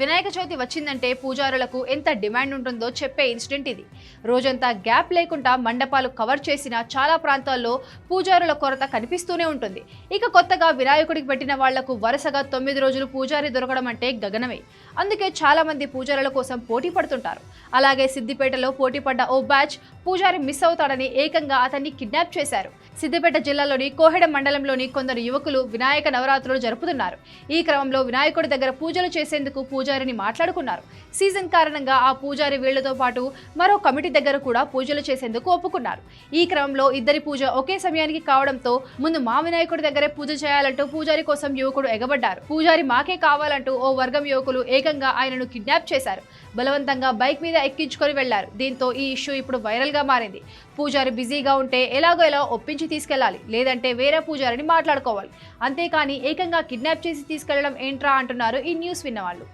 వినాయక చవితి వచ్చిందంటే పూజారులకు ఎంత డిమాండ్ ఉంటుందో చెప్పే ఇన్సిడెంట్ ఇది. రోజంతా గ్యాప్ లేకుండా మండపాలు కవర్ చేసిన చాలా ప్రాంతాల్లో పూజారుల కొరత కనిపిస్తూనే ఉంటుంది. ఇక కొత్తగా వినాయకుడికి పెట్టిన వాళ్ళకు వరుసగా తొమ్మిది రోజులు పూజారి దొరకడం అంటే గగనమే. అందుకే చాలా మంది పూజారుల కోసం పోటీ పడుతుంటారు. అలాగే సిద్దిపేటలో పోటీ పడ్డ ఓ బ్యాచ్ పూజారి మిస్ అవుతాడని ఏకంగా అతన్ని కిడ్నాప్ చేశారు. సిద్దిపేట జిల్లాలోని కోహెడ మండలంలోని కొందరు యువకులు వినాయక నవరాత్రులు జరుపుతున్నారు. ఈ క్రమంలో వినాయకుడి దగ్గర పూజలు చేసేందుకు పూజారిని మాట్లాడుకున్నారు. సీజన్ కారణంగా ఆ పూజారి వీళ్ళతో పాటు మరో కమిటీ దగ్గర కూడా పూజలు చేసేందుకు ఒప్పుకున్నారు. ఈ క్రమంలో ఇద్దరి పూజ ఒకే సమయానికి కావడంతో ముందు మా వినాయకుడి దగ్గరే పూజ చేయాలంటూ పూజారి కోసం యువకుడు ఎగబడ్డారు. పూజారి మాకే కావాలంటూ ఓ వర్గం యువకులు ఏకంగా ఆయనను కిడ్నాప్ చేశారు. బలవంతంగా బైక్ మీద ఎక్కించుకొని వెళ్ళారు. దీంతో ఈ ఇష్యూ ఇప్పుడు వైరల్గా మారింది. పూజారి బిజీగా ఉంటే ఎలాగో ఎలా ఒప్పించి తీసుకెళ్ళాలి లేదంటే వేరే పూజారిని మాట్లాడుకోవాలి. అంతేకాని ఏకంగా కిడ్నాప్ చేసి తీసుకెళ్ళడం ఏంట్రా అంటున్నారు ఈ న్యూస్ విన్నవాళ్ళు.